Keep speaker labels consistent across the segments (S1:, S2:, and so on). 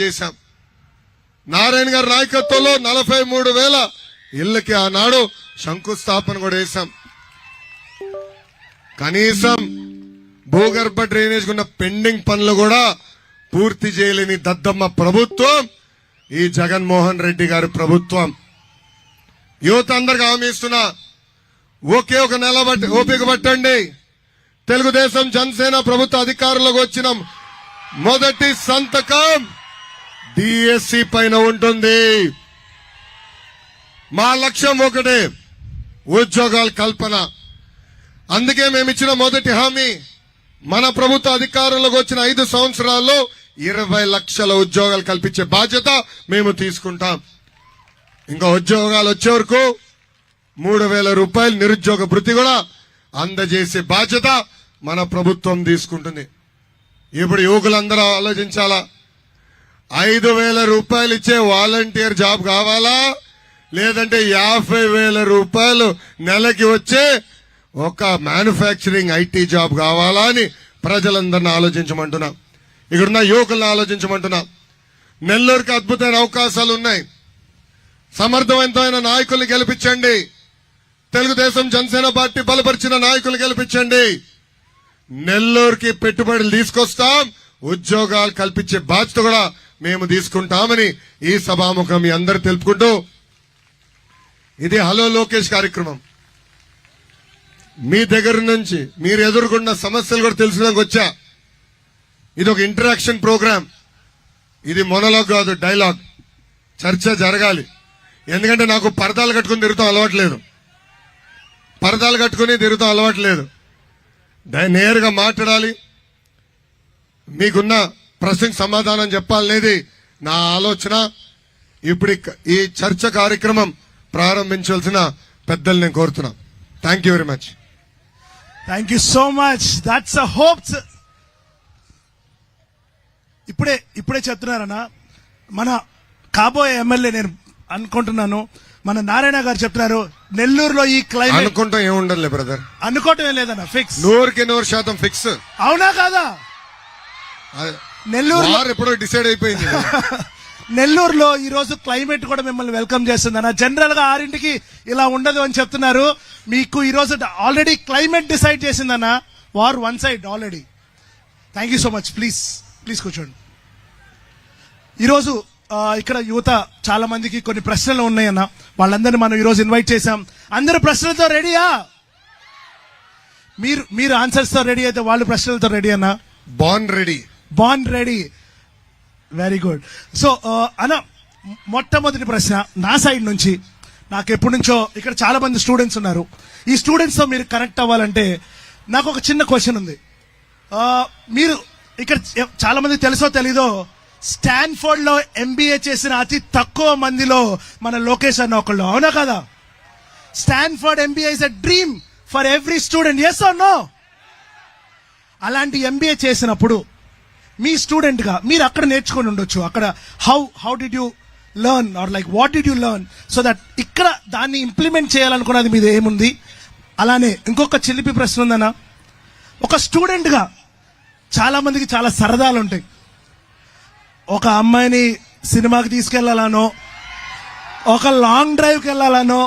S1: చేశాం. నారాయణ గారి నాయకత్వంలో నలభై మూడు వేల ఇళ్ళకి ఆనాడు శంకుస్థాపన కూడా వేశాం కనీసం భూగర్భ డ్రైనేజ్ ఉన్న పెండింగ్ పనులు కూడా పూర్తి చేయలేని దద్దమ్మ ప్రభుత్వం ఈ జగన్మోహన్ రెడ్డి గారి ప్రభుత్వం. యువత అందరికి హామీ ఒకే ఒక నెల బట్టి ఓపిక పట్టండి. తెలుగుదేశం జనసేన ప్రభుత్వ అధికారంలోకి వచ్చిన మొదటి సంతకం డిఎస్సి పైన ఉంటుంది. మా లక్ష్యం ఒకటే ఉద్యోగాల కల్పన. అందుకే మేము ఇచ్చిన మొదటి హామీ మన ప్రభుత్వ అధికారంలోకి వచ్చిన ఐదు సంవత్సరాల్లో ఇరవై లక్షల ఉద్యోగాలు కల్పించే బాధ్యత మేము తీసుకుంటాం. ఇంకా ఉద్యోగాలు వచ్చే వరకు మూడు వేల రూపాయలు నిరుద్యోగ భృతి కూడా అందజేసే బాధ్యత మన ప్రభుత్వం తీసుకుంటుంది. ఇప్పుడు యువకులందరూ ఆలోచించాలా? ఐదు వేల రూపాయలు ఇచ్చే వాలంటీర్ జాబ్ కావాలా? లేదంటే యాభై వేల రూపాయలు నెలకి వచ్చే ఒక మ్యానుఫ్యాక్చరింగ్ ఐటీ జాబ్ కావాలా అని ప్రజలందరిని ఆలోచించమంటున్నా. ఇక్కడున్న యువకులను ఆలోచించమంటున్నా. నెల్లూరుకి అద్భుతమైన అవకాశాలు ఉన్నాయి. సమర్థవంతమైన నాయకుల్ని గెలిపించండి. తెలుగుదేశం జనసేన పార్టీ బలపరిచిన నాయకులు గెలిపించండి. నెల్లూరుకి పెట్టుబడులు తీసుకొస్తాం. ఉద్యోగాలు కల్పించే బాధ్యత కూడా మేము తీసుకుంటామని ఈ సభాముఖం మీ అందరు తెలుపుకుంటూ ఇది హలో లోకేష్ కార్యక్రమం. మీ దగ్గర నుంచి మీరు ఎదుర్కొన్న సమస్యలు కూడా తెలుసుకోవడానికి వచ్చా. ఇది ఒక ఇంటరాక్షన్ ప్రోగ్రామ్. ఇది మొనలాగ్ కాదు డైలాగ్ చర్చ జరగాలి. ఎందుకంటే నాకు పరదాలు కట్టుకుని తిరుగుతాం అలవాట్లేదు. పరదాలు కట్టుకుని తిరుగుతాం అలవాట్లేదు. నేరుగా మాట్లాడాలి. మీకున్న ప్రశ్నకు సమాధానం చెప్పాలనేది నా ఆలోచన. ఇప్పుడు ఈ చర్చ కార్యక్రమం ప్రారంభించవలసిన పెద్దలు నేను కోరుతున్నా. Thank you very much
S2: thank you so much that's a hopes ఇప్పుడే ఇప్పుడే చెప్తున్నారన్న. మన కాబోయే ఎమ్మెల్యే నేను అనుకుంటున్నాను. మన నారాయణ గారు చెప్తున్నారు నెల్లూరులో ఈ క్లైమేట్
S1: అనుకుంటాం ఏముండలే బ్రదర్
S2: అనుకోవటం లేదన్న ఫిక్స్
S1: నూరుకి నూరు శాతం ఫిక్స్
S2: అవునా కాదా? నెల్లూరు
S1: ఎప్పుడో డిసైడ్ అయిపోయింది.
S2: నెల్లూరులో ఈ రోజు క్లైమేట్ కూడా మిమ్మల్ని వెల్కమ్ చేస్తుంది. అన్న జనరల్గా ఆరింటికి ఇలా ఉండదు అని చెప్తున్నారు. మీకు ఈ రోజు already climate decide చేసిందన్న war one side already. Thank you so much please please కూర్చోండి. ఈరోజు ఇక్కడ యువత చాలా మందికి కొన్ని ప్రశ్నలు ఉన్నాయన్న వాళ్ళందరినీ మనం ఈరోజు ఇన్వైట్ చేశాం. అందరు ప్రశ్నలతో రెడీయా మీరు మీరు ఆన్సర్స్తో రెడీ అయితే వాళ్ళు ప్రశ్నలతో రెడీ అన్నా.
S1: Born ready
S2: born ready very good so అన్న మొట్టమొదటి ప్రశ్న నా సైడ్ నుంచి నాకు ఎప్పటి నుంచో ఇక్కడ చాలా మంది స్టూడెంట్స్ ఉన్నారు. ఈ స్టూడెంట్స్తో మీరు కనెక్ట్ అవ్వాలంటే నాకు ఒక చిన్న క్వశ్చన్ ఉంది. Uh, మీరు ఇక్కడ చాలా మంది తెలుసో తెలీదో స్టాన్ఫోర్డ్లో ఎంబీఏ చేసిన అతి తక్కువ మందిలో మన లోకేష్ అన్న ఒకళ్ళు అవునా కదా? Stanford MBA is a dream for every student yes no అలాంటి ఎంబీఏ చేసినప్పుడు మీ స్టూడెంట్గా మీరు అక్కడ నేర్చుకొని ఉండొచ్చు. అక్కడ how how did you learn or like what did you learn so that ఇక్కడ దాన్ని ఇంప్లిమెంట్ చేయాలనుకున్నది మీద ఏముంది? అలానే ఇంకొక చిలిపి ప్రశ్న ఉందన్నా. ఒక స్టూడెంట్గా చాలామందికి చాలా మందికి చాలా సరదాలు ఉంటాయి. ఒక అమ్మాయిని సినిమాకి తీసుకెళ్ళాలనో ఒక లాంగ్ డ్రైవ్కి వెళ్ళాలనో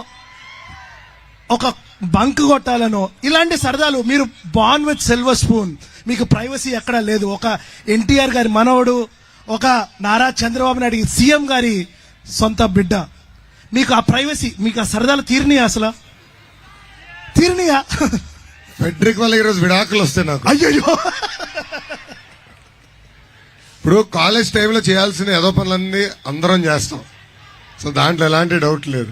S2: ఒక బంక్ కొట్టాలనో ఇలాంటి సరదాలు మీరు బాన్ విత్ సిల్వర్ స్పూన్ మీకు ప్రైవసీ ఎక్కడా లేదు. ఒక ఎన్టీఆర్ గారి మనవడు ఒక నారా చంద్రబాబు నాయుడు సీఎం గారి సొంత బిడ్డ. మీకు ఆ ప్రైవసీ మీకు ఆ సరదాలు తీరినాయా అసలు? తీరినాయా?
S1: ఫెడ్రిక్ వల్ల ఈరోజు విడాకులు వస్తాయి నాకు.
S2: అయ్యో
S1: ఇప్పుడు కాలేజ్ టైంలో చేయాల్సిన ఏదో పనులన్నీ అందరం చేస్తాం. సో దాంట్లో ఎలాంటి డౌట్ లేదు.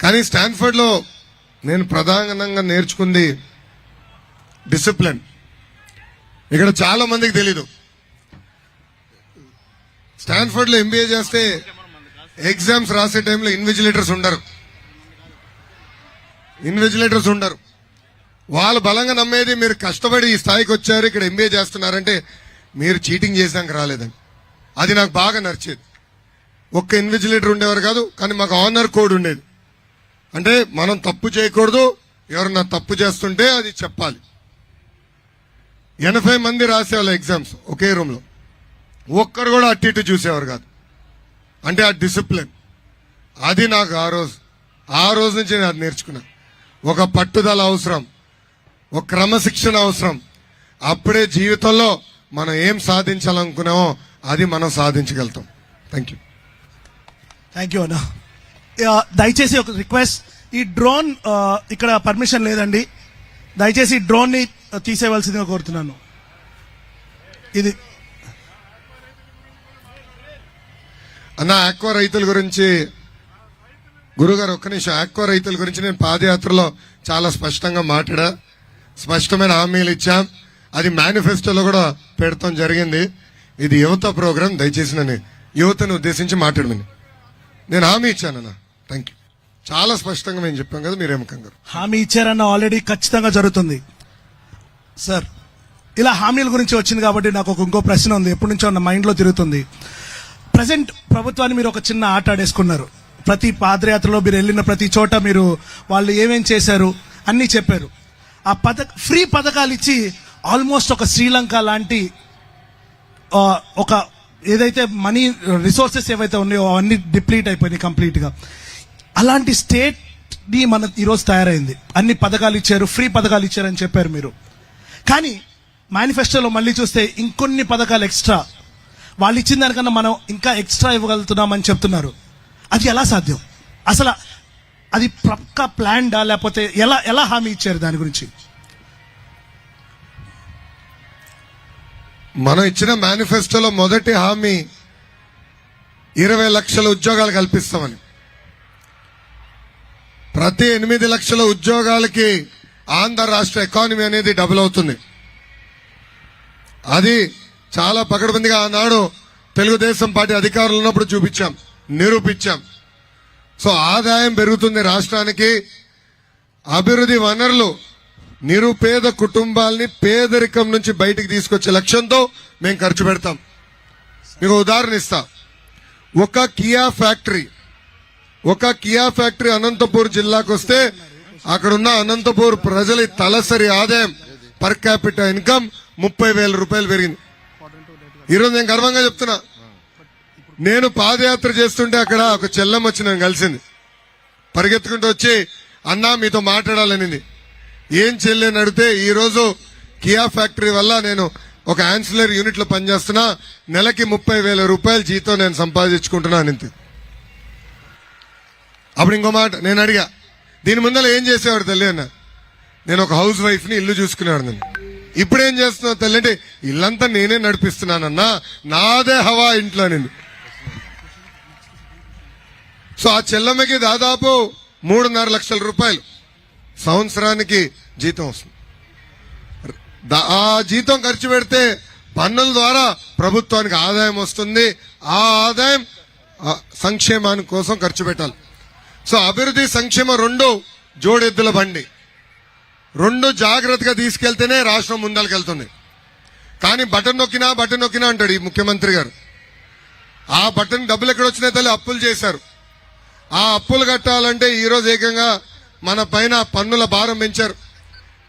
S1: కానీ స్టాన్ఫర్డ్లో నేను ప్రధానంగా నేర్చుకుంది డిసిప్లిన్. ఇక్కడ చాలా మందికి తెలీదు. స్టాన్ఫర్డ్లో ఎంబీఏ చేస్తే ఎగ్జామ్స్ రాసే టైంలో ఇన్విజిలేటర్స్ ఉండరు. ఇన్విజిలేటర్స్ ఉండరు. వాళ్ళు బలంగా నమ్మేది మీరు కష్టపడి ఈ స్థాయికి వచ్చారు ఇక్కడ ఎంబీఏ చేస్తున్నారంటే మీరు చీటింగ్ చేసాక రాలేదని అది నాకు బాగా నచ్చేది. ఒక్క ఇన్విజిలేటర్ ఉండేవారు కాదు కానీ మాకు ఆనర్ కోడ్ ఉండేది. అంటే మనం తప్పు చేయకూడదు. ఎవరన్నా తప్పు చేస్తుంటే అది చెప్పాలి. ఎనభై మంది రాసేవాళ్ళ ఎగ్జామ్స్ ఒకే రూమ్లో. ఒక్కరు కూడా అట్టి ఇటు చూసేవారు కాదు. అంటే ఆ డిసిప్లిన్. అది నాకు ఆ రోజు ఆ రోజు నుంచి నేను అది నేర్చుకున్నా. ఒక పట్టుదల అవసరం. ఒక క్రమశిక్షణ అవసరం. అప్పుడే జీవితంలో మనం ఏం సాధించాలనుకున్నామో అది మనం సాధించగలుగుతాం. థ్యాంక్ యూ
S2: థ్యాంక్ యూ అన్నా. దయచేసి ఒక రిక్వెస్ట్. ఈ డ్రోన్ ఇక్కడ పర్మిషన్ లేదండి. దయచేసి డ్రోన్ని డ్రోన్ని తీసేయవలసిందిగా కోరుతున్నాను. ఇది.
S1: అన్న ఆక్వా రైతుల గురించి గురుగారు ఒక్క నిమిషం. ఆక్వా రైతుల గురించి నేను పాదయాత్రలో చాలా స్పష్టంగా మాట్లాడా. స్పష్టమైన హామీలు ఇచ్చాం. అది మేనిఫెస్టోలో కూడా పెడతాం జరిగింది. ఇది యువత ప్రోగ్రాం. దయచేసి నన్ను యువతను ఉద్దేశించి మాట్లాడమని. నేను హామీ ఇచ్చానన్నా. థ్యాంక్ యూ చాలా స్పష్టంగా మేము చెప్పాం కదా మీరేం కంగారు
S2: హామీ ఇచ్చారన్న ఆల్రెడీ ఖచ్చితంగా జరుగుతుంది. సార్ ఇలా హామీల గురించి వచ్చింది కాబట్టి నాకు ఒక ఇంకో ప్రశ్న ఉంది. ఎప్పటి నుంచో నా మైండ్లో తిరుగుతుంది. ప్రజెంట్ ప్రభుత్వాన్ని మీరు ఒక చిన్న ఆట ఆడేసుకున్నారు. ప్రతి పాదయాత్రలో మీరు వెళ్ళిన ప్రతి చోట మీరు వాళ్ళు ఏమేం చేశారు అన్నీ చెప్పారు. ఆ పథక ఫ్రీ పథకాలు ఇచ్చి ఆల్మోస్ట్ ఒక శ్రీలంక లాంటి ఒక ఏదైతే మనీ రిసోర్సెస్ ఏవైతే ఉన్నాయో అవన్నీ డిప్లీట్ అయిపోయినాయి కంప్లీట్గా అలాంటి స్టేట్ని మన ఈరోజు తయారైంది. అన్ని పథకాలు ఇచ్చారు ఫ్రీ పథకాలు ఇచ్చారని చెప్పారు మీరు. కానీ మేనిఫెస్టోలో మళ్ళీ చూస్తే ఇంకొన్ని పథకాలు ఎక్స్ట్రా వాళ్ళు ఇచ్చిన దానికన్నా మనం ఇంకా ఎక్స్ట్రా ఇవ్వగలుగుతున్నామని చెప్తున్నారు. అది ఎలా సాధ్యం? అసలు అది ప్రక్క ప్లాన్డా లేకపోతే ఎలా ఎలా హామీ ఇచ్చారు దాని గురించి?
S1: మనం ఇచ్చిన మేనిఫెస్టోలో మొదటి హామీ ఇరవై లక్షల ఉద్యోగాలు కల్పిస్తామని. ప్రతి ఎనిమిది లక్షల ఉద్యోగాలకి ఆంధ్ర రాష్ట్ర ఎకానమీ అనేది డబుల్ అవుతుంది. అది చాలా పకడ్బందీగా ఆనాడు తెలుగుదేశం పార్టీ అధికారులు ఉన్నప్పుడు చూపించాం నిరూపించాం. సో ఆదాయం పెరుగుతుంది రాష్ట్రానికి. అభివృద్ధి వనరులు నిరుపేద కుటుంబాల్ని పేదరికం నుంచి బయటికి తీసుకొచ్చే లక్ష్యంతో మేము ఖర్చు పెడతాం. మీకు ఉదాహరణ ఇస్తా. ఒక కియా ఫ్యాక్టరీ ఒక కియా ఫ్యాక్టరీ అనంతపూర్ జిల్లాకు వస్తే అక్కడున్న అనంతపూర్ ప్రజల తలసరి ఆదాయం పర్ క్యాపిటల్ ఇన్కమ్ ముప్పై వేల రూపాయలు పెరిగింది. ఈరోజు నేను గర్వంగా చెప్తున్నా. నేను పాదయాత్ర చేస్తుంటే అక్కడ ఒక చెల్లెం వచ్చి నన్ను కలిసింది. పరిగెత్తుకుంటూ వచ్చి అన్నా మీతో మాట్లాడాలనింది. ఏం చెల్లెని అడిగితే ఈరోజు కియా ఫ్యాక్టరీ వల్ల నేను ఒక ఆన్సిలర్ యూనిట్లో పనిచేస్తున్నా. నెలకి ముప్పై వేల రూపాయల జీతం నేను సంపాదించుకుంటున్నాను ఇంత అప్పుడు ఇంకో మాట నేను అడిగా దీని ముందర ఏం చేసేవాడు తల్లి? అన్న. నేను ఒక హౌస్ వైఫ్ని ఇల్లు చూసుకునేవాడు నేను ఇప్పుడు ఏం చేస్తున్నావు తల్లి? అంటే ఇల్లంతా నేనే నడిపిస్తున్నానన్నా నాదే హవా ఇంట్లో నేను సో ఆ చెల్లమ్మకి దాదాపు మూడున్నర లక్షల రూపాయలు సంవత్సరానికి జీతం వస్తుంది. దా- ఆ జీతం ఖర్చు పెడితే పన్నుల ద్వారా ప్రభుత్వానికి ఆదాయం వస్తుంది. ఆ ఆదాయం సంక్షేమానికి సంక్షేమాని కోసం ఖర్చు పెట్టాలి. సో అభివృద్ధి సంక్షేమ రెండు జోడెద్దుల బండి. రెండు జాగ్రత్తగా తీసుకెళ్తేనే రాష్ట్రం ముందలకెళ్తుంది. కానీ బటన్ నొక్కినా బటన్ నొక్కినా అంటాడు ఈ ముఖ్యమంత్రి గారు. ఆ బటన్ డబ్బులు ఎక్కడ వచ్చినాయి తల్లి అప్పులు చేశారు. ఆ అప్పులు కట్టాలంటే ఈరోజు ఏకంగా మన పైన పన్నుల భారం పెంచారు.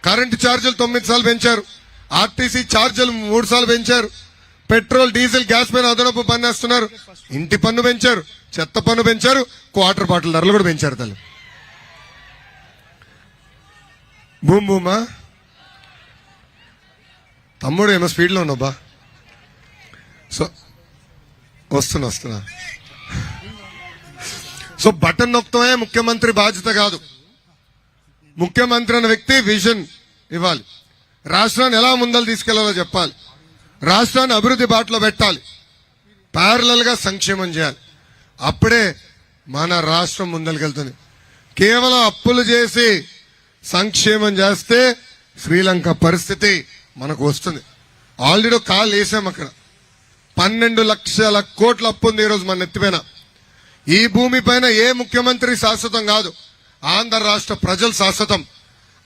S1: కరెంటు ఛార్జీలు తొమ్మిది సార్లు పెంచారు. ఆర్టీసీ ఛార్జీలు మూడు సార్లు పెంచారు. పెట్రోల్ డీజిల్ గ్యాస్ పైన అదనపు పన్ను వేస్తున్నారు. ఇంటి పన్ను పెంచారు. చెత్త పన్ను పెంచారు క్వార్టర్ బాటిల్ ధరలు కూడా పెంచారు తల్లి. భూమ్ భూమా తమ్ముడు ఏమో స్పీడ్లో ఉన్నావు సో వస్తున్నా వస్తున్నా. సో బటన్ నొక్కమే ముఖ్యమంత్రి బాధ్యత కాదు. ముఖ్యమంత్రి అనే వ్యక్తి విజన్ ఇవ్వాలి. రాష్ట్రాన్ని ఎలా ముందలు తీసుకెళ్ళాలో చెప్పాలి. రాష్ట్రాన్ని అభివృద్ధి బాటలో పెట్టాలి. ప్యారలల్గా సంక్షేమం చేయాలి. అప్పుడే మన రాష్ట్రం ముందరికెళ్తుంది కేవలం అప్పులు చేసి సంక్షేమం చేస్తే శ్రీలంక పరిస్థితి మనకు వస్తుంది. ఆల్రెడీ కాల్ వేసాం అక్కడ. పన్నెండు లక్షల కోట్ల అప్పు ఉంది ఈరోజు మన నెత్తిపైన ఈ భూమిపైన ఏ ముఖ్యమంత్రి శాశ్వతం కాదు ఆంధ్ర రాష్ట్ర ప్రజలు శాశ్వతం.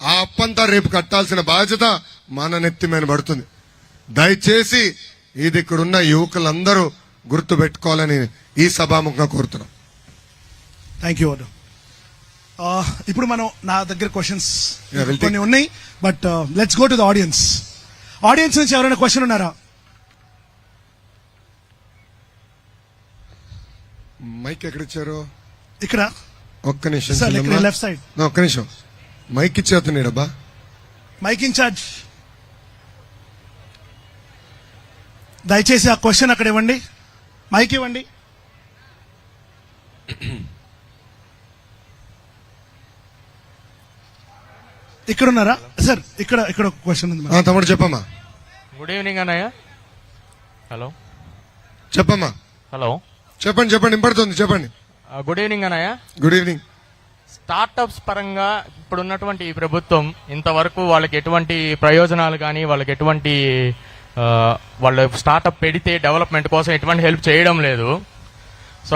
S1: ఆ అప్పంతా రేపు కట్టాల్సిన బాధ్యత మన నెత్తి మీద పడుతుంది. దయచేసి ఇది ఇక్కడున్న యువకులందరూ గుర్తు పెట్టుకోవాలని ఈ సభాముఖంగా కోరుతున్నాం.
S2: థ్యాంక్ యూ అను ఇప్పుడు మనం నా దగ్గర క్వశ్చన్స్ కొన్ని ఉన్నాయి but let's go to the audience audience నుంచి ఎవరైనా క్వశ్చన్ ఉన్నారా?
S1: మైక్ ఎక్కడ ఇచ్చారు
S2: ఇక్కడ.
S1: ఒక్క నిమిషం.
S2: లెఫ్ట్ సైడ్
S1: ఒక్క నిమిషం. మైక్ ఇచ్చేస్తున్నాడబ్బా.
S2: మైక్ ఇన్ఛార్జ్ దయచేసి ఆ క్వశ్చన్ అక్కడ ఇవ్వండి. మైక్ ఇవ్వండి. ఇక్కడ ఉన్నారా సార్ ఇక్కడ ఇక్కడ ఒక క్వశ్చన్ ఉంది
S1: తమ్ముడు చెప్పమ్మా.
S3: గుడ్ ఈవినింగ్ అన్నయ్య. హలో
S1: చెప్పమ్మా.
S3: హలో
S1: చెప్పండి చెప్పండి ఇంపడుతుంది చెప్పండి.
S3: గుడ్ ఈవినింగ్ అన్నయ్య.
S1: గుడ్ ఈవినింగ్
S3: స్టార్టప్స్ పరంగా ఇప్పుడున్నటువంటి ఈ ప్రభుత్వం ఇంతవరకు వాళ్ళకి ఎటువంటి ప్రయోజనాలు కానీ వాళ్ళకి ఎటువంటి వాళ్ళు స్టార్టప్ పెడితే డెవలప్మెంట్ కోసం ఎటువంటి హెల్ప్ చేయడం లేదు. సో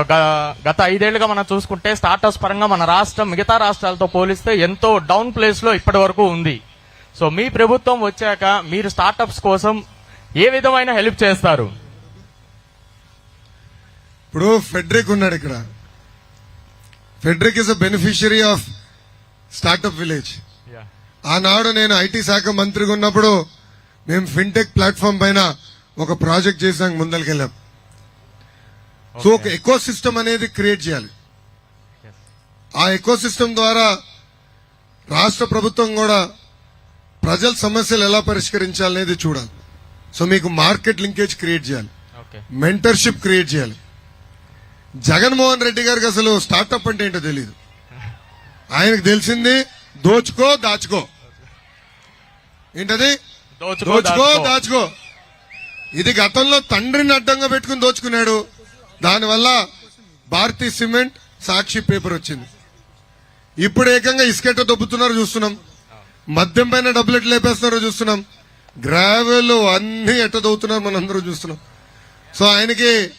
S3: గత ఐదేళ్ళుగా మనం చూసుకుంటే స్టార్టప్స్ పరంగా మన రాష్ట్రం మిగతా రాష్ట్రాలతో పోలిస్తే ఎంతో డౌన్ ప్లేస్లో ఇప్పటి వరకు ఉంది. సో మీ ప్రభుత్వం వచ్చాక మీరు స్టార్టప్స్ కోసం ఏ విధమైన హెల్ప్ చేస్తారు?
S1: ఇప్పుడు ఫెడ్రిక్ ఉన్నాడు ఇక్కడ. Frederick is a beneficiary of startup village ఆనాడు నేను ఐటీ శాఖ మంత్రిగా ఉన్నప్పుడు మేము ఫిన్టెక్ ప్లాట్ఫామ్ పైన ఒక ప్రాజెక్ట్ చేసాక ముందరికెళ్ళాం. సో ఒక ఎకో సిస్టమ్ అనేది క్రియేట్ చేయాలి. ఆ ఎకో సిస్టమ్ ద్వారా రాష్ట్ర ప్రభుత్వం కూడా ప్రజల సమస్యలు ఎలా పరిష్కరించాలనేది చూడాలి. సో మీకు మార్కెట్ లింకేజ్ క్రియేట్ చేయాలి. మెంటర్షిప్ క్రియేట్ చేయాలి. జగన్మోహన్ రెడ్డి గారికి అసలు స్టార్టప్ అంటే ఏంటో తెలియదు ఆయనకు తెలిసింది దోచుకో దాచుకో. ఏంటది?
S3: దోచుకో,
S1: దోచుకో ఇది గతంలో తండ్రిని అడ్డంగా పెట్టుకుని దోచుకున్నాడు. దానివల్ల భారతీ సిమెంట్ సాక్షి పేపర్ వచ్చింది. ఇప్పుడు ఏకంగా ఇసుకెట్ట దొబ్బుతున్నారో చూస్తున్నాం. మద్యం పైన డబ్బులు ఎట్లా లేపేస్తున్నారో చూస్తున్నాం. గ్రావెల్ అన్ని ఎట్ట దొవుతున్నారు మనం అందరూ చూస్తున్నాం. సో ఆయనకి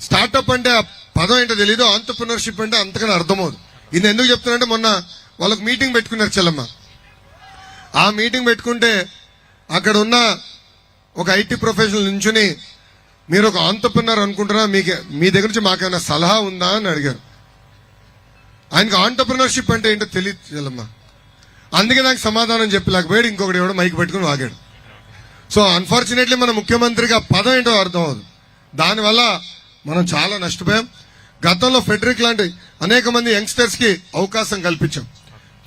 S1: స్టార్టప్ అంటే ఆ పదం ఏంటో తెలీదు ఆంటర్ప్రినర్షిప్ అంటే అంతకన్నా అర్థమవుదు. ఇది ఎందుకు చెప్తున్నానంటే మొన్న వాళ్ళకి మీటింగ్ పెట్టుకున్నారు చెల్లమ్మ. ఆ మీటింగ్ పెట్టుకుంటే అక్కడ ఉన్న ఒక ఐటీ ప్రొఫెషనల్ నుంచుని మీరు ఒక ఆంటర్ప్రినర్ అనుకుంటున్నా మీకు మీ దగ్గర నుంచి మాకేమైనా సలహా ఉందా అని అడిగారు. ఆయనకి ఆంటర్ప్రినర్షిప్ అంటే ఏంటో తెలియదు అందుకే నాకు సమాధానం చెప్పలేకపోయాడు ఇంకొకటి ఎవడో మైక్ పెట్టుకుని వాగాడు. సో అన్ఫార్చునేట్లీ మన ముఖ్యమంత్రికి ఆ పదం ఏంటో అర్థం అవదు దానివల్ల మనం చాలా నష్టపోయాం. గతంలో ఫెడరిక్ లాంటి అనేక మంది యంగ్స్టర్స్కి అవకాశం కల్పించాం.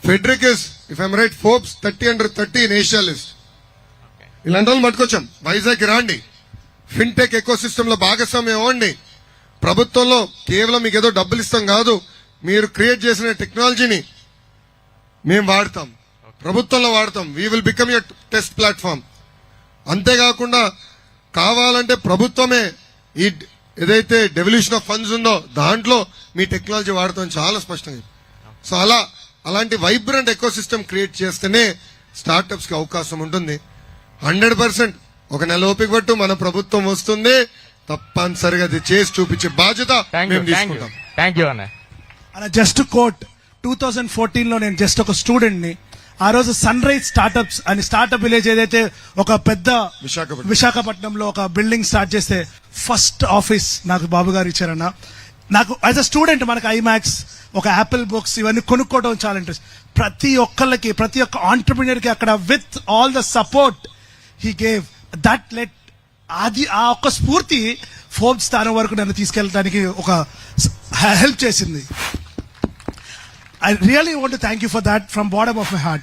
S1: Frederick is if I'm right Forbes thirty under thirty in list ఇలాంటి వాళ్ళు పట్టుకొచ్చాం. వైజాగ్ రాండి ఫిన్టెక్ ఎకో సిస్టమ్లో భాగస్వామ్యం ఇవ్వండి ప్రభుత్వంలో కేవలం మీకు ఏదో డబ్బులు ఇస్తాం కాదు మీరు క్రియేట్ చేసిన టెక్నాలజీని మేము వాడతాం. ప్రభుత్వంలో వాడతాం. We will become your test platform అంతేకాకుండా కావాలంటే ప్రభుత్వమే ఈ ఏదైతే డెవల్యూషన్ ఆఫ్ ఫండ్స్ ఉందో దాంట్లో మీ టెక్నాలజీ వాడతాం చాలా స్పష్టంగా సో అలా అలాంటి వైబ్రెంట్ ఎకో క్రియేట్ చేస్తేనే స్టార్టప్స్కి అవకాశం ఉంటుంది. Hundred percent. ఒక నెల ఓపిక పట్టు మన ప్రభుత్వం వస్తుంది. తప్పనిసరిగా అది చేసి చూపించే బాధ్యత
S3: థ్యాంక్ యూ
S2: అలా జస్ట్ కోట్ టూ థౌజండ్ ఫోర్టీన్లో నేను జస్ట్ ఒక స్టూడెంట్ని ఆ రోజు సన్ రైజ్ స్టార్టప్స్ అని స్టార్టప్ విలేజ్ ఏదైతే ఒక పెద్ద
S1: విశాఖపట్నం.
S2: విశాఖపట్నంలో ఒక బిల్డింగ్ స్టార్ట్ చేస్తే ఫస్ట్ ఆఫీస్ నాకు బాబు గారు ఇచ్చారన్న. నాకు యాజ్ అ స్టూడెంట్ మనకు ఐమాక్స్ ఒక యాపిల్ బుక్స్ ఇవన్నీ కొనుక్కోవడం చాలా ఇంట్రెస్ట్ ప్రతి ఒక్కళ్ళకి ప్రతి ఒక్క ఆంటర్ప్రినర్కి అక్కడ with all the support he gave that let అది ఆ ఒక్క స్ఫూర్తి ఫోర్త్ స్థానం వరకు నన్ను తీసుకెళ్ళడానికి ఒక హెల్ప్ చేసింది I really want to thank you for that from bottom of my heart.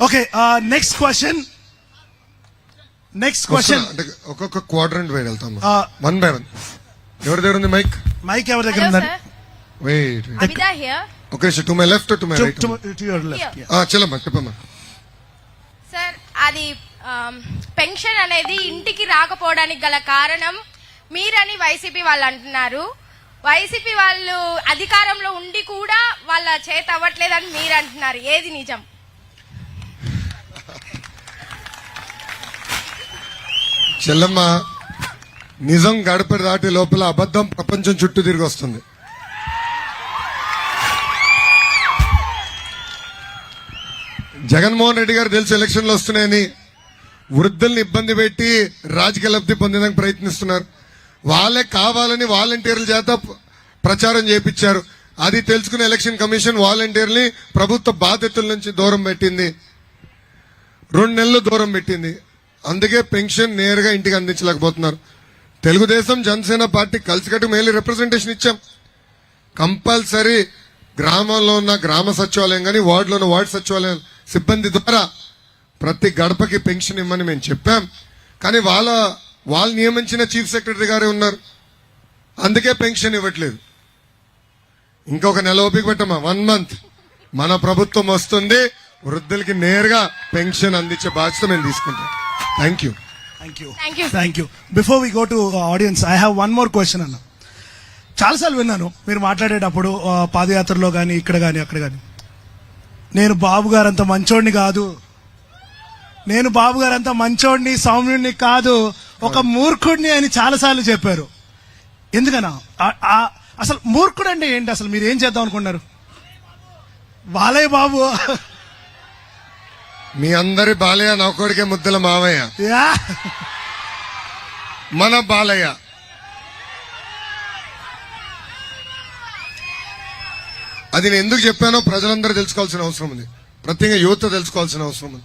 S2: Okay, uh, next question. Next question.
S1: వస్తున్నా. అంటే ఒక్కొక్క క్వాడ్రంట్ వైడ్ వెళ్తాం
S2: ఆ.
S1: వన్ బై వన్ ఎవరి దగ్గర ఉంది మైక్
S2: Mike ఎవరి దగ్గర ఉందండి
S4: sir.
S1: Wait
S4: Abida here.
S1: Okay to my left to my
S2: To-
S1: right
S2: to- to your left.
S4: Here.
S2: yeah.
S1: చెల్లమ్మా చెప్పమ్మా
S4: సార్ అది పెన్షన్ అనేది ఇంటికి రాకపోవడానికి గల కారణం మీరని వైసీపీ వాళ్ళు అంటున్నారు. వైసీపీ వాళ్ళు అధికారంలో ఉండి కూడా వాళ్ళ చేత అవ్వట్లేదని మీరు అంటున్నారు. ఏది నిజం?
S1: చెల్లమ్మ నిజం గడప దాటి లోపల అబద్ధం ప్రపంచం చుట్టూ తిరిగి వస్తుంది. జగన్మోహన్ రెడ్డి గారు తెలుసు ఎలక్షన్లు వస్తున్నాయని వృద్ధుల్ని ఇబ్బంది పెట్టి రాజకీయ లబ్ధి పొందేందుకు ప్రయత్నిస్తున్నారు. వాళ్ళే కావాలని వాలంటీర్ల చేత ప్రచారం చేపించారు. అది తెలుసుకున్న ఎలక్షన్ కమిషన్ వాలంటీర్ని ప్రభుత్వ బాధ్యతల నుంచి దూరం పెట్టింది. రెండు నెలలు దూరం పెట్టింది. అందుకే పెన్షన్ నేరుగా ఇంటికి అందించలేకపోతున్నారు. తెలుగుదేశం జనసేన పార్టీ కలిసికట్టు మేలు రిప్రజెంటేషన్ ఇచ్చాం. కంపల్సరీ గ్రామంలో ఉన్న గ్రామ సచివాలయం కానీ వార్డులో ఉన్న వార్డు సచివాలయం సిబ్బంది ద్వారా ప్రతి గడపకి పెన్షన్ ఇమ్మని మేము చెప్పాం. కానీ వాళ్ళ వాళ్ళు నియమించిన చీఫ్ సెక్రటరీ గారే ఉన్నారు. అందుకే పెన్షన్ ఇవ్వట్లేదు. ఇంకొక నెల ఓపిక పెట్టమా వన్ మంత్. మన ప్రభుత్వం వస్తుంది వృద్ధులకి నేరుగా పెన్షన్ అందించే బాధ్యత మేము తీసుకుంటాం. Thank you
S2: thank you. Thank you before we go to audience I have one more question అన్న. చాలాసార్లు విన్నాను మీరు మాట్లాడేటప్పుడు పాదయాత్రలో కానీ ఇక్కడ కానీ అక్కడ కానీ నేను బాబు గారు అంత మంచోడిని కాదు నేను బాబు గారు అంత మంచోడిని సౌమ్యుడిని కాదు ఒక మూర్ఖుడిని అని చాలాసార్లు చెప్పారు. ఎందుకనా అసలు మూర్ఖుడు అంటే ఏంటి అసలు? మీరు ఏం చేద్దాం అనుకున్నారు? బాలయ్య బాబు.
S1: మీ అందరి బాలయ్య నౌకోడికే ముద్దల మావయ్య మన బాలయ్య. అది నేను ఎందుకు చెప్పానో ప్రజలందరూ తెలుసుకోవాల్సిన అవసరం ఉంది. ప్రత్యేకంగా యువత తెలుసుకోవాల్సిన అవసరం ఉంది.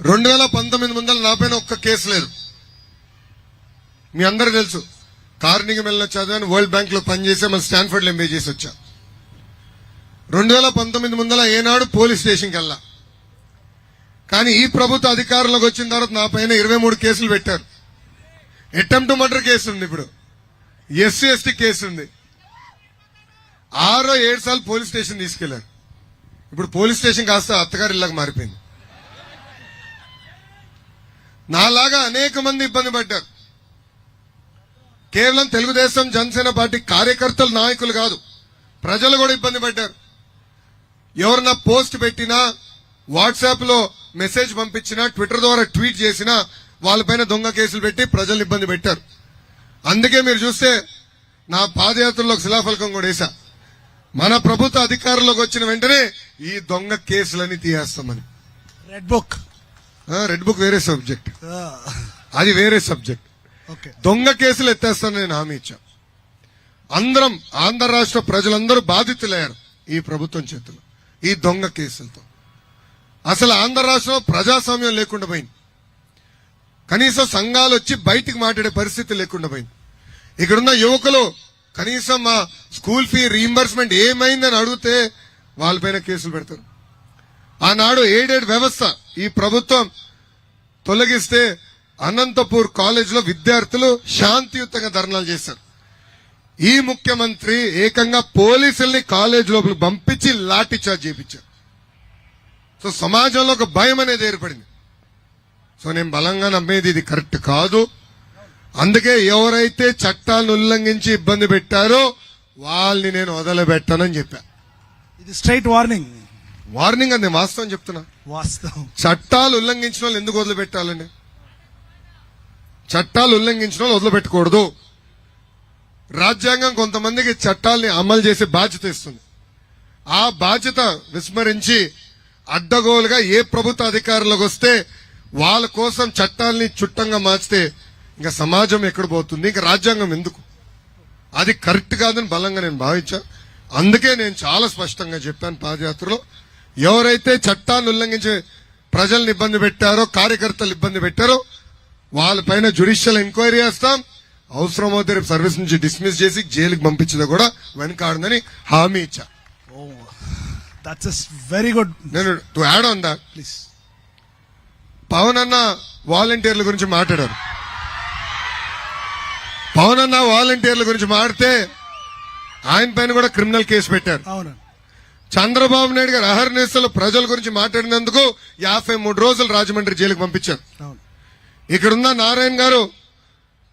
S1: రెండు వేల పంతొమ్మిది ముందర నా పైన ఒక్క కేసు లేదు. మీ అందరూ తెలుసు. కార్నింగ్ మెల్ల చదివాను వరల్డ్ బ్యాంక్లో పనిచేసి మన స్టాన్ఫర్డ్ ఎంబీ చేసి వచ్చా. రెండు వేల పంతొమ్మిది ముందర ఏనాడు పోలీస్ స్టేషన్కి వెళ్ళా. కానీ ఈ ప్రభుత్వ అధికారంలోకి వచ్చిన తర్వాత నా పైన ఇరవై మూడు కేసులు పెట్టారు. అటెంప్ట్ మర్డర్ కేసు ఉంది ఇప్పుడు. ఎస్సీ ఎస్టీ కేసు ఉంది. ఆరో ఏడు సార్లు పోలీస్ స్టేషన్ తీసుకెళ్ళారు ఇప్పుడు పోలీస్ స్టేషన్ కాస్త అత్తగారి ఇళ్ళకి మారిపోయింది. నాలాగా అనేక మంది ఇబ్బంది పడ్డారు. కేవలం తెలుగుదేశం జనసేన పార్టీ కార్యకర్తలు నాయకులు కాదు ప్రజలు కూడా ఇబ్బంది పడ్డారు. ఎవరన్నా పోస్ట్ పెట్టినా వాట్సాప్లో మెసేజ్ పంపించినా ట్విట్టర్ ద్వారా ట్వీట్ చేసినా వాళ్ళపైన దొంగ కేసులు పెట్టి ప్రజలు ఇబ్బంది పెట్టారు. అందుకే మీరు చూస్తే నా పాదయాత్రలో ఒక శిలాఫలకం కూడా వేశా. మన ప్రభుత్వ అధికారంలోకి వచ్చిన వెంటనే ఈ దొంగ కేసులని తీయేస్తామని
S2: రెడ్ బుక్
S1: రెడ్ బుక్ వేరే సబ్జెక్ట్. అది వేరే సబ్జెక్ట్.
S2: ఓకే.
S1: దొంగ కేసులు ఎత్తేస్తానని నేను హామీ ఇచ్చా. అందరం ఆంధ్ర రాష్ట్ర ప్రజలందరూ బాధితులయ్యారు ఈ ప్రభుత్వం చేతిలో ఈ దొంగ కేసులతో. అసలు ఆంధ్ర రాష్ట్రంలో ప్రజాస్వామ్యం లేకుండా పోయింది. కనీసం సంఘాలు వచ్చి బయటికి మాట్లాడే పరిస్థితి లేకుండా పోయింది. ఇక్కడున్న యువకులు కనీసం మా స్కూల్ ఫీ రీంబర్స్మెంట్ ఏమైందని అడిగితే వాళ్ళపైన కేసులు పెడతారు. ఆనాడు ఎయిడెడ్ వ్యవస్థ ఈ ప్రభుత్వం తొలగిస్తే అనంతపూర్ కాలేజీలో విద్యార్థులు శాంతియుతంగా ధర్నాలు చేశారు. ఈ ముఖ్యమంత్రి ఏకంగా పోలీసుల్ని కాలేజ్ లోపల పంపించి లాఠీ చార్జ్ చేయించారు. సో సమాజంలో ఒక భయం అనేది ఏర్పడింది. సో నేను బలంగా నమ్మేది ఇది కరెక్ట్ కాదు. అందుకే ఎవరైతే చట్టాలను ఉల్లంఘించి ఇబ్బంది పెట్టారో వాళ్ళని నేను వదలబెట్టానని చెప్పా.
S2: ఇది స్ట్రైట్ వార్నింగ్.
S1: వార్నింగ్ అని వాస్తవం చెప్తున్నా.
S2: వాస్తవం.
S1: చట్టాలు ఉల్లంఘించిన వాళ్ళు ఎందుకు వదిలిపెట్టాలండి? చట్టాలు ఉల్లంఘించిన వాళ్ళు వదిలిపెట్టకూడదు. రాజ్యాంగం కొంతమందికి చట్టాల్ని అమలు చేసే బాధ్యత ఇస్తుంది. ఆ బాధ్యత విస్మరించి అడ్డగోలుగా ఏ ప్రభుత్వ అధికారులకు వస్తే వాళ్ళ కోసం చట్టాల్ని చుట్టంగా మార్చితే ఇంకా సమాజం ఎక్కడ పోతుంది? ఇంకా రాజ్యాంగం ఎందుకు? అది కరెక్ట్ కాదని బలంగా నేను భావించా. అందుకే నేను చాలా స్పష్టంగా చెప్పాను పాదయాత్రలో. ఎవరైతే చట్టాన్ని ఉల్లంఘించి ప్రజల్ని ఇబ్బంది పెట్టారో కార్యకర్తలు ఇబ్బంది పెట్టారో వాళ్ళపైన జ్యుడిషియల్ ఎంక్వైరీ చేస్తాం అవసరమైతే రేపు సర్వీస్ నుంచి డిస్మిస్ చేసి జైలుకి పంపించదా కూడా వెనకాడదని హామీ ఇచ్చా.
S2: దట్స్ వెరీ గుడ్
S1: నేను to add on that
S2: please
S1: Pawan అన్న వాలంటీర్ల గురించి మాట్లాడారు. పవన్ అన్న వాలంటీర్ల గురించి మాడితే ఆయన పైన కూడా క్రిమినల్ కేసు పెట్టారు.
S2: అవును.
S1: చంద్రబాబు నాయుడు గారు అహర్నిశలు ప్రజల గురించి మాట్లాడినందుకు యాభై మూడు రోజులు రాజమండ్రి జైలుకు పంపించారు. ఇక్కడున్న నారాయణ గారు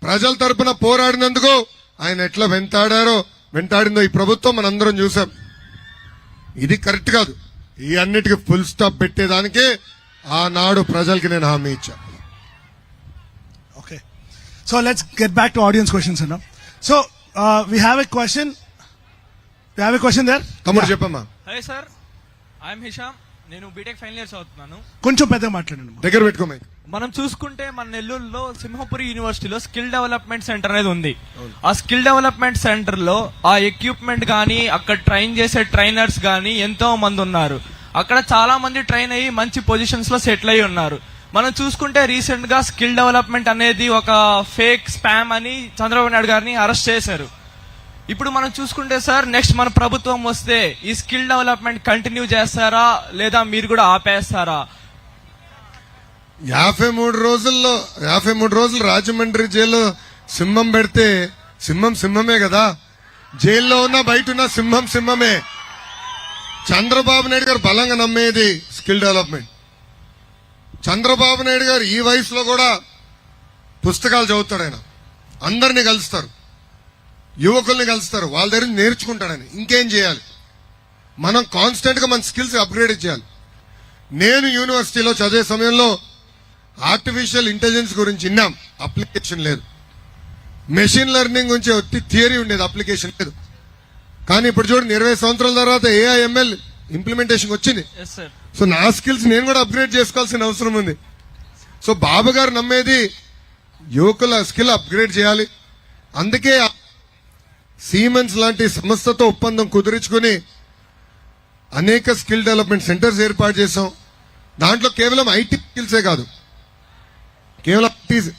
S1: ప్రజల తరపున పోరాడినందుకు ఆయన ఎట్లా వెంటాడారో వెంటాడిందో ఈ ప్రభుత్వం మనందరం చూసాం ఇది కరెక్ట్ కాదు. ఈ అన్నిటికీ ఫుల్ స్టాప్ పెట్టేదానికే ఆనాడు ప్రజలకి నేను హామీ ఇచ్చా.
S2: Okay so let's get back to audience questions అన్న so we have a question have a question there
S1: తమ్ముడు చెప్పమ్మా.
S5: హాయ్ సార్ ఐఎమ్ హిషామ్ నేను బీటెక్ ఫైనల్ ఇయర్స్ అవుతున్నాను.
S2: కొంచెం పెద్దగా మాట్లాడండి
S1: దగ్గర పెట్టుకోమై
S5: మనం చూసుకుంటే మన నెల్లూరులో సింహపురి యూనివర్సిటీలో స్కిల్ డెవలప్మెంట్ సెంటర్ అనేది ఉంది. ఆ స్కిల్ డెవలప్మెంట్ సెంటర్లో ఆ ఎక్విప్మెంట్ కానీ అక్కడ ట్రైన్ చేసే ట్రైనర్స్ కానీ ఎంతో మంది ఉన్నారు. అక్కడ చాలా మంది ట్రైన్ అయ్యి మంచి పొజిషన్స్లో సెటిల్ అయి ఉన్నారు. మనం చూసుకుంటే రీసెంట్గా స్కిల్ డెవలప్మెంట్ అనేది ఒక ఫేక్ స్పామ్ అని చంద్రబాబు నాయుడు గారిని అరెస్ట్ చేశారు. ఇప్పుడు మనం చూసుకుంటే సార్ నెక్స్ట్ మన ప్రభుత్వం వస్తే ఈ స్కిల్ డెవలప్మెంట్ కంటిన్యూ చేస్తారా? లేదా మీరు కూడా ఆపేస్తారా?
S1: యాభై మూడు రోజుల్లో యాభై మూడు రోజులు రాజమండ్రి జైలు సింహం పెడితే సింహం సింహమే కదా? జైల్లో ఉన్న బయట ఉన్న సింహం సింహమే. చంద్రబాబు నాయుడు గారు బలంగా నమ్మేది స్కిల్ డెవలప్మెంట్. చంద్రబాబు నాయుడు గారు ఈ వయసులో కూడా పుస్తకాలు చదువుతాడు ఆయన. అందరినీ కలుస్తారు. యువకుల్ని కలుస్తారు. వాళ్ళ దగ్గర నేర్చుకుంటాడని. ఇంకేం చేయాలి? మనం కాన్స్టెంట్గా మన స్కిల్స్ అప్గ్రేడ్ చేయాలి. నేను యూనివర్సిటీలో చదివే సమయంలో ఆర్టిఫిషియల్ ఇంటెలిజెన్స్ గురించి విన్నాం. అప్లికేషన్ లేదు. మెషిన్ లెర్నింగ్ గురించి ఒట్టి థియరీ ఉండేది. అప్లికేషన్ లేదు. కానీ ఇప్పుడు చూడండి ఇరవై సంవత్సరాల తర్వాత ఏఐఎంఎల్ ఇంప్లిమెంటేషన్ వచ్చింది. సో నా స్కిల్స్ నేను కూడా అప్గ్రేడ్ చేసుకోవాల్సిన అవసరం ఉంది. సో బాబు గారు నమ్మేది యువకుల స్కిల్ అప్గ్రేడ్ చేయాలి. అందుకే సీమెన్స్ లాంటి సంస్థతో ఒప్పందం కుదుర్చుకుని అనేక స్కిల్ డెవలప్మెంట్ సెంటర్స్ ఏర్పాటు చేసాం దాంట్లో కేవలం ఐటీ స్కిల్సే కాదు. కేవలం ఐటీ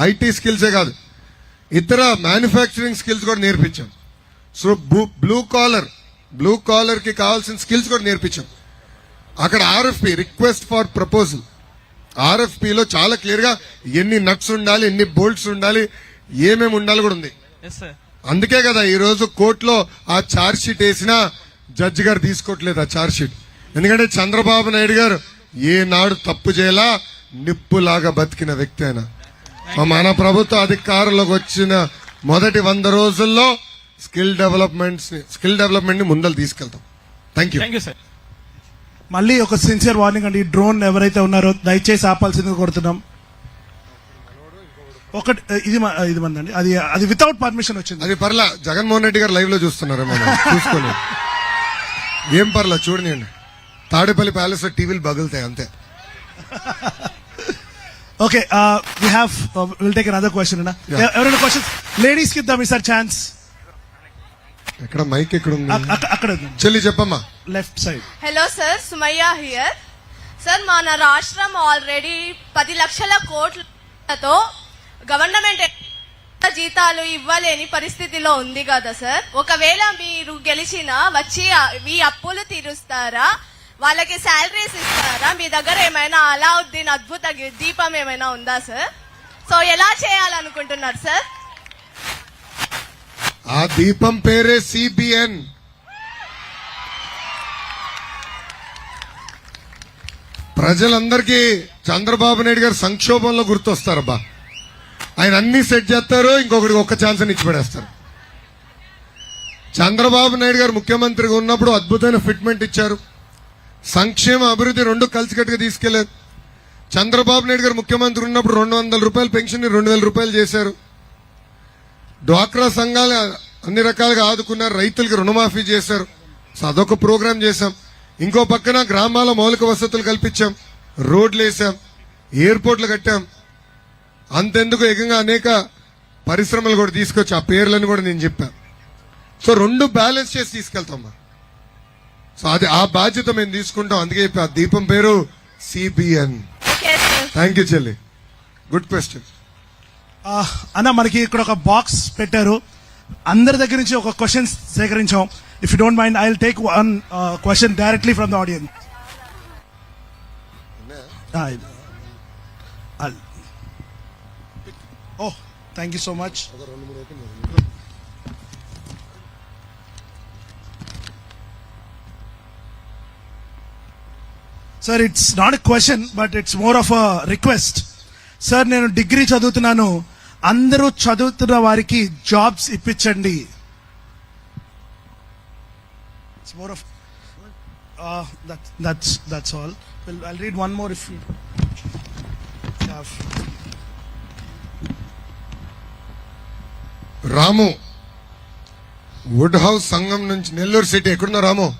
S1: ఐటీ స్కిల్సే కాదు. ఇతర మ్యానుఫ్యాక్చరింగ్ స్కిల్స్ కూడా నేర్పించాం. సో బ్లూ కాలర్ బ్లూ కాలర్కి కావాల్సిన స్కిల్స్ కూడా నేర్పించాం. అక్కడ ఆర్ఎఫ్పి రిక్వెస్ట్ ఫర్ ప్రపోజల్ ఆర్ఎఫ్పిలో చాలా క్లియర్గా ఎన్ని నట్స్ ఉండాలి ఎన్ని బోల్ట్స్ ఉండాలి ఏమేమి ఉండాలి కూడా ఉంది. అందుకే కదా ఈ రోజు కోర్టులో ఆ ఛార్జ్ షీట్ వేసినా జడ్జి గారు తీసుకోవట్లేదు ఆ ఛార్జ్ షీట్ ఎందుకంటే చంద్రబాబు నాయుడు గారు ఏనాడు తప్పు చేయాలా నిప్పులాగా బతికిన వ్యక్తి ఆయన. మన ప్రభుత్వ అధికారంలోకి వచ్చిన మొదటి వంద రోజుల్లో స్కిల్ డెవలప్మెంట్ స్కిల్ డెవలప్మెంట్ని ముందలు తీసుకెళ్తాం. Thank you
S5: thank you sir
S2: మళ్ళీ ఒక సిన్సియర్ వార్నింగ్ అండి. ఈ డ్రోన్ ఎవరైతే ఉన్నారో దయచేసి ఆపాల్సిందిగా కొడుతున్నాం ఒకటి ఇది ఇది మందండి. అది అది వితౌట్ పర్మిషన్ వచ్చింది.
S1: అది పర్లా జగన్మోహన్ రెడ్డి గారు లైవ్లో చూస్తున్నారు మనం చూసుకోలేదు ఏం పర్లా చూడనియండి. తాడేపల్లి ప్యాలెస్లో టీవీలు బగులుతాయి అంతే.
S2: Okay we have will take another question అన్న. ఎవరైనా క్వశ్చన్ లేడీస్కి ఇద్దాం ఈసారి ఛాన్స్
S1: ఎక్కడ మైక్ ఎక్కడ ఉంది
S2: అక్కడ
S1: చెల్లి చెప్పమ్మా.
S2: Left side
S6: hello sir Sumayya here sir మన రాష్ట్రం ఆల్రెడీ పది లక్షల కోట్లతో గవర్నమెంట్ జీతాలు ఇవ్వలేని పరిస్థితిలో ఉంది కదా సార్? ఒకవేళ మీరు గెలిచిన వచ్చి మీ అప్పులు తీరుస్తారా? వాళ్ళకి శాలరీస్ ఇస్తారా? మీ దగ్గర ఏమైనా అలావుద్దీన్ అద్భుత దీపం ఏమైనా ఉందా సార్? సో ఎలా చేయాలనుకుంటున్నారు సార్?
S1: ఆ దీపం పేరే సిబిఎన్. ప్రజలందరికీ చంద్రబాబు నాయుడు గారు సంక్షోభంలో గుర్తొస్తారబ్బా. ఆయన అన్ని సెట్ చేస్తారు ఇంకొకటి ఒక్క ఛాన్స్ ఇచ్చి పడేస్తారు చంద్రబాబు నాయుడు గారు ముఖ్యమంత్రిగా ఉన్నప్పుడు అద్భుతమైన ఫిట్మెంట్ ఇచ్చారు. సంక్షేమ అభివృద్ధి రెండు కలిసికట్టుగా తీసుకెళ్ళారు. చంద్రబాబు నాయుడు గారు ముఖ్యమంత్రి ఉన్నప్పుడు రెండు వందల రూపాయలు పెన్షన్ రెండు వేల రూపాయలు చేశారు. డ్వాక్రా సంఘాలు అన్ని రకాలుగా ఆదుకున్నారు రైతులకు రుణమాఫీ చేశారు. సో అదొక ప్రోగ్రాం చేశాం. ఇంకో పక్కన గ్రామాల మౌలిక వసతులు కల్పించాం. రోడ్లు వేసాం ఎయిర్పోర్ట్లు కట్టాం. అంతెందుకు ఏకంగా అనేక పరిశ్రమలు కూడా తీసుకొచ్చి ఆ పేర్లను కూడా నేను చెప్పా. సో రెండు బ్యాలెన్స్ చేసి తీసుకెళ్తాం సో అది ఆ బాధ్యత మేము తీసుకుంటాం. అందుకే ఆ దీపం పేరు సిబిఎన్. థ్యాంక్ యూ చెల్లి. గుడ్ క్వశ్చన్
S2: అన్న మనకి ఇక్కడ ఒక బాక్స్ పెట్టారు. అందరి దగ్గర నుంచి ఒక questions సేకరించాం. If you don't mind I will take one question directly from the audience oh thank you so much sir it's not a question but it's more of a request sir నేను degree చదువుతున్నాను. అందరూ చదువుతున్న వారికి jobs ఇప్పించండి. It's more of that's that's all I read one more if
S1: Ramu wood house సంఘం నుంచి Nellore city ఎక్కడున్నా రాము?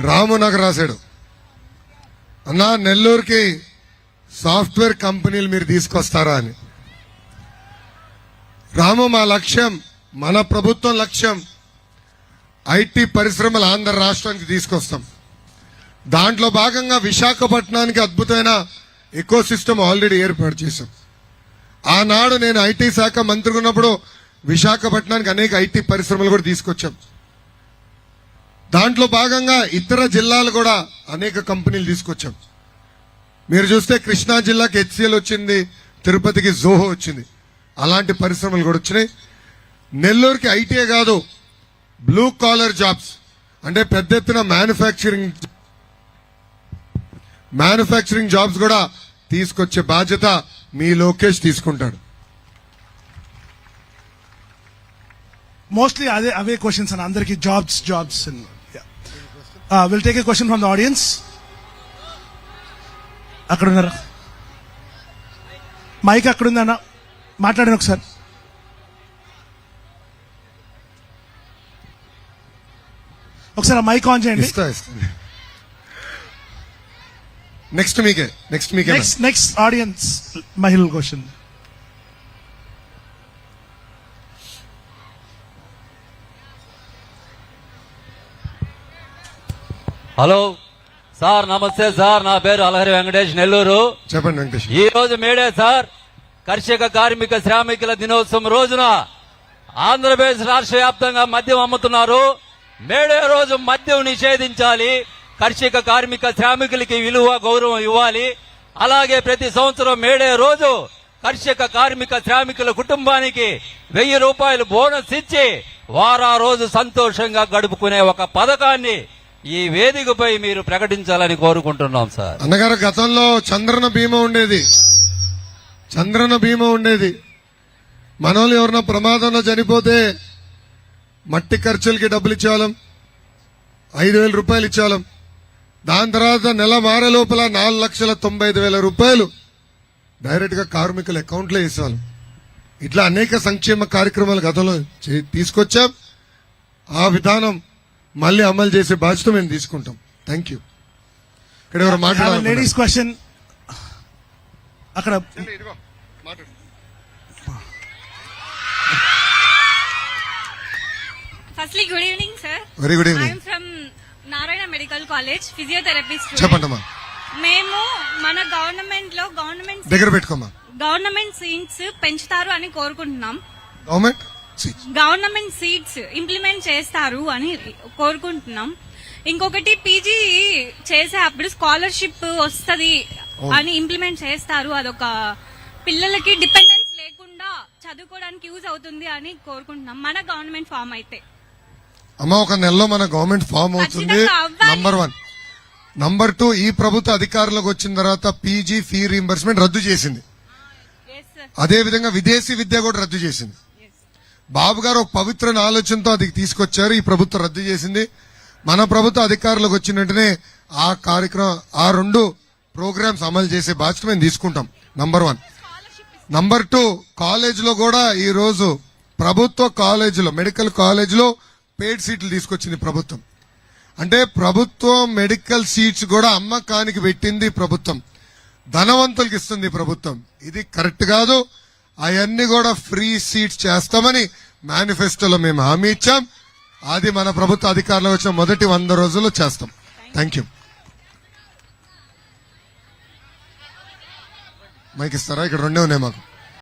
S1: రాము నాకు రాశాడు. అన్నా నెల్లూరుకి సాఫ్ట్వేర్ కంపెనీలు మీరు తీసుకొస్తారా అని. రాము మా లక్ష్యం మన ప్రభుత్వం లక్ష్యం ఐటీ పరిశ్రమలు ఆంధ్ర రాష్ట్రానికి తీసుకొస్తాం. దాంట్లో భాగంగా విశాఖపట్నానికి అద్భుతమైన ఎకో సిస్టమ్ ఆల్రెడీ ఏర్పాటు చేశాం. ఆనాడు నేను ఐటీ శాఖ మంత్రిగా ఉన్నప్పుడు విశాఖపట్నానికి అనేక ఐటీ పరిశ్రమలు కూడా తీసుకొచ్చాం. దాంట్లో భాగంగా ఇతర జిల్లాలు కూడా అనేక కంపెనీలు తీసుకొచ్చాం. మీరు చూస్తే కృష్ణా జిల్లాకి హెచ్సిఎల్ వచ్చింది తిరుపతికి జోహో వచ్చింది. అలాంటి పరిశ్రమలు కూడా వచ్చినాయి. నెల్లూరుకి ఐటీఏ కాదు బ్లూ కాలర్ జాబ్స్. అంటే పెద్ద ఎత్తున మ్యానుఫ్యాక్చరింగ్ మ్యానుఫ్యాక్చరింగ్ జాబ్స్ కూడా తీసుకొచ్చే బాధ్యత మీ లోకేష్ తీసుకుంటాడు.
S2: మోస్ట్లీ అదే అవే క్వశ్చన్స్ అని అందరికి jobs jobs will take a question from the audience అక్కడ ఉన్నారా మైక్ అక్కడ ఉందన్న మాట్లాడండి ఒకసారి. ఒకసారి ఆ మైక్ ఆన్ చేయండి.
S1: ఇస్తా ఇస్తా. నెక్స్ట్ మీకే నెక్స్ట్ మీకే
S2: నెక్స్ట్ నెక్స్ట్ ఆడియన్స్ మహిళ క్వశ్చన్
S7: హలో సార్ నమస్తే సార్ నా పేరు అలహరి వెంకటేష్ నెల్లూరు.
S1: చెప్పండి వెంకటేష్.
S7: ఈ రోజు మేడే సార్ కర్షక కార్మిక శ్రామికుల దినోత్సవం రోజున ఆంధ్రప్రదేశ్ రాష్ట్ర వ్యాప్తంగా మద్యం అమ్ముతున్నారు. మేడే రోజు మద్యం నిషేధించాలి. కర్షిక కార్మిక శ్రామికులకి విలువ గౌరవం ఇవ్వాలి. అలాగే ప్రతి సంవత్సరం మేడే రోజు కర్షక కార్మిక శ్రామికుల కుటుంబానికి వెయ్యి రూపాయలు బోనస్ ఇచ్చి వారా రోజు సంతోషంగా గడుపుకునే ఒక పథకాన్ని ఈ వేదికపై మీరు ప్రకటించాలని కోరుకుంటున్నాం సార్.
S1: అన్నగారు గతంలో చంద్రన బీమా ఉండేది. చంద్రన బీమా ఉండేది. మనోళ్ళు ఎవరన్నా ప్రమాదంలో చనిపోతే మట్టి ఖర్చులకి డబ్బులు ఇచ్చేవాళ్ళం. ఐదు వేల రూపాయలు ఇచ్చేవాళ్ళం. దాని తర్వాత నెల మారే లోపల నాలుగు లక్షల తొంభై ఐదు వేల రూపాయలు డైరెక్ట్గా కార్మికుల అకౌంట్లో వేసేవాళ్ళం. ఇట్లా అనేక సంక్షేమ కార్యక్రమాలు గతంలో చే- తీసుకొచ్చాం. ఆ విధానం మళ్ళీ అమలు చేసే బాధ్యత మేము తీసుకుంటాం. థ్యాంక్ యూ ఇక్కడ ఎవరు మాట్లాడాలి
S2: లేడీస్ క్వశ్చన్ అక్కడ
S8: Firstly, good evening, sir.
S1: Very good evening
S8: am Medical College, physiotherapy student.
S1: చెప్పండమ్మా
S8: మేము మన గవర్నమెంట్లో గవర్నమెంట్
S1: దగ్గర పెట్టుకోమ్మా.
S8: గవర్నమెంట్ సీట్స్ పెంచుతారు అని కోరుకుంటున్నాం.
S1: గవర్నమెంట్
S8: గవర్నమెంట్ సీట్స్ ఇంప్లిమెంట్ చేస్తారు అని కోరుకుంటున్నాం. ఇంకొకటి పీజీ చేసే అప్పుడు స్కాలర్షిప్ వస్తది అని ఇంప్లిమెంట్ చేస్తారు. అదొక పిల్లలకి డిపెండెన్స్ లేకుండా చదువుకోవడానికి యూజ్ అవుతుంది అని కోరుకుంటున్నాం. మన గవర్నమెంట్ ఫామ్ అయితే.
S1: అమ్మ ఒక నెలలో మన గవర్నమెంట్ ఫామ్ అవుతుంది. నంబర్ వన్ నంబర్ టూ ఈ ప్రభుత్వ అధికారంలోకి వచ్చిన తర్వాత పీజీ ఫీ రీంబర్స్మెంట్ రద్దు చేసింది.
S8: ఎస్ సార్
S1: అదే విధంగా విదేశీ విద్య కూడా రద్దు చేసింది. బాబు గారు ఒక పవిత్రమైన ఆలోచనతో అది తీసుకొచ్చారు. ఈ ప్రభుత్వం రద్దు చేసింది. మన ప్రభుత్వ అధికారంలోకి వచ్చిన వెంటనే ఆ కార్యక్రమం ఆ రెండు ప్రోగ్రామ్స్ అమలు చేసే బాధ్యత మేము తీసుకుంటాం. నంబర్ వన్ నంబర్ టూ కాలేజ్లో కూడా ఈ రోజు ప్రభుత్వ కాలేజీలో మెడికల్ కాలేజీలో పేడ్ సీట్లు తీసుకొచ్చింది ప్రభుత్వం. అంటే ప్రభుత్వం మెడికల్ సీట్స్ కూడా అమ్మకానికి పెట్టింది ప్రభుత్వం. ధనవంతులకు ఇస్తుంది ప్రభుత్వం. ఇది కరెక్ట్ కాదు. అవన్నీ కూడా ఫ్రీ సీట్స్ చేస్తామని మేనిఫెస్టోలో మేము హామీ ఇచ్చాం. అది మన ప్రభుత్వ అధికారంలో వచ్చిన మొదటి వంద రోజుల్లో చేస్తాం. థ్యాంక్ యూ మైక్ ఇస్తారా? ఇక్కడ రెండే ఉన్నాయి మాకు.